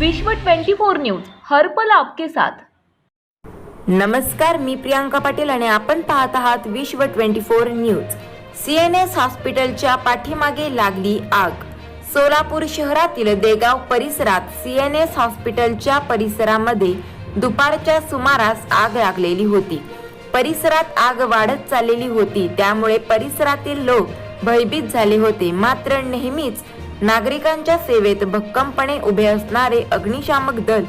विश्व 24 न्यूज हरपल आपके साथ. नमस्कार मी प्रियांका पाटील आणि आपण पाहत आहात Vishwa twenty four news. C N S हॉस्पिटलच्या पाठीमागे लागली आग. सोलापूर शहरातील देगाव परिसरात सी एन एस हॉस्पिटलच्या परिसरामध्ये दुपारच्या सुमारास आग लागलेली होती. परिसरात आग वाढत चाललेली होती त्यामुळे परिसरातील लोक भयभीत झाले होते. मात्र नेहमीच नागरिकांच्या सेवेत भक्कमपणे उभे असणारे अग्निशामक दल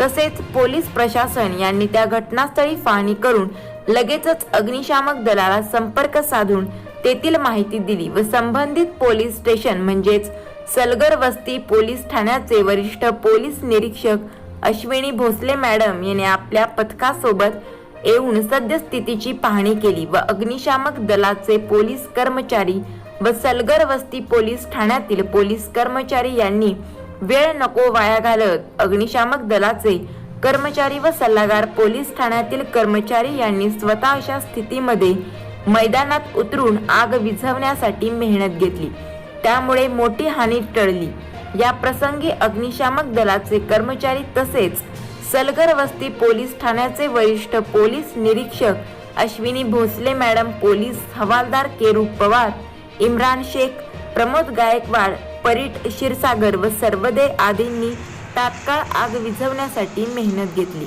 तसेच पोलीस प्रशासन यांनी त्या घटनास्थळी पाहणी करून लगेचच अग्निशामक दलाला संपर्क साधून तेथील माहिती दिली व संबंधित पोलीस स्टेशन म्हणजेच सलगर वस्ती पोलीस ठाण्याचे वरिष्ठ पोलीस निरीक्षक अश्विनी भोसले मॅडम यांनी आपल्या पथकासोबत येऊन सद्यस्थितीची पाहणी केली व अग्निशामक दलाचे पोलीस कर्मचारी व सलगर वस्ती पोलीस ठाण्यातील पोलीस कर्मचारी यांनी वेळ नको वाया घालत अग्निशामक दलाचे कर्मचारी व सल्लागार पोलीस ठाण्यातील कर्मचारी यांनी स्वतः अशा स्थितीमध्ये मैदानात उतरून आग विझवण्यासाठी मेहनत घेतली. त्यामुळे मोठी हानी टळली. या प्रसंगी अग्निशामक दलाचे कर्मचारी तसेच सलगर वस्ती पोलीस ठाण्याचे वरिष्ठ पोलीस निरीक्षक अश्विनी भोसले मॅडम पोलीस हवालदार केरू पवार इम्रान शेख प्रमोद गायकवाड परीट क्षीरसागर व सर्वदे आदींनी तात्काळ आग विझवण्यासाठी मेहनत घेतली.